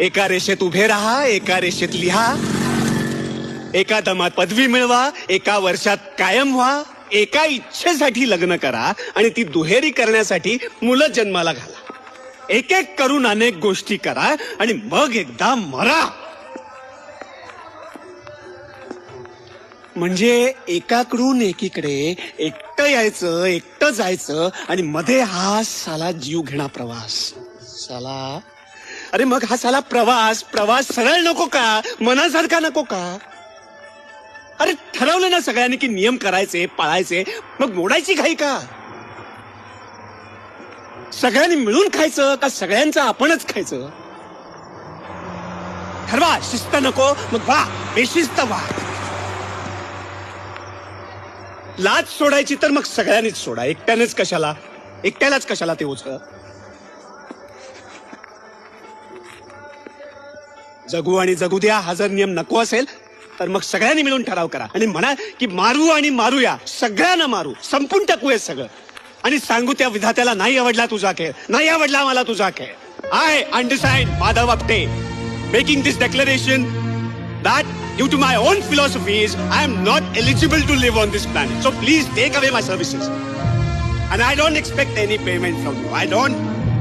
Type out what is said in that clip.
एका रेषेत उभे राहा एका रेषेत लिहा. एका दमात पदवी मिळवा एका वर्षात कायम व्हा. एका इच्छेसाठी लग्न करा आणि ती दुहेरी करण्यासाठी मुलं जन्माला घाला. एक एक करून अनेक गोष्टी करा आणि मग एकदा मरा. म्हणजे एकाकडून एकीकडे एकटं यायचं एकटं जायचं आणि मध्ये हा साला जीव घेणा प्रवास. साला अरे मग हा साला प्रवास प्रवास सरळ नको का? मनासारखा नको का? अरे ठरवलं ना सगळ्यांनी की नियम करायचे पाळायचे. मग मोडायची घाई का? सगळ्यांनी मिळून खायचं का सगळ्यांचं आपणच खायचं? ठरवा शिस्त नको मग वा बेशिस्त वा लाच सोडायची तर मग सगळ्यांनीच सोडा एकट्यानेच कशाला? एकट्यालाच कशाला ते ओझ? जगू आणि जगू द्या. हा जर नियम नको असेल तर मग सगळ्यांनी मिळून ठराव करा. आणि म्हणा की मारू आणि मारूया सगळ्यांना मारू. संपून टाकूया सगळं. आणि सांगू त्या विधात्याला नाही आवडला तुझा खेळ. नाही आवडला मला तुझा खेळ. I understand Madhav Apte. Making this declaration that due to my own philosophy is I am not eligible to live on this planet so please take away my services and I don't expect any payment from you I don't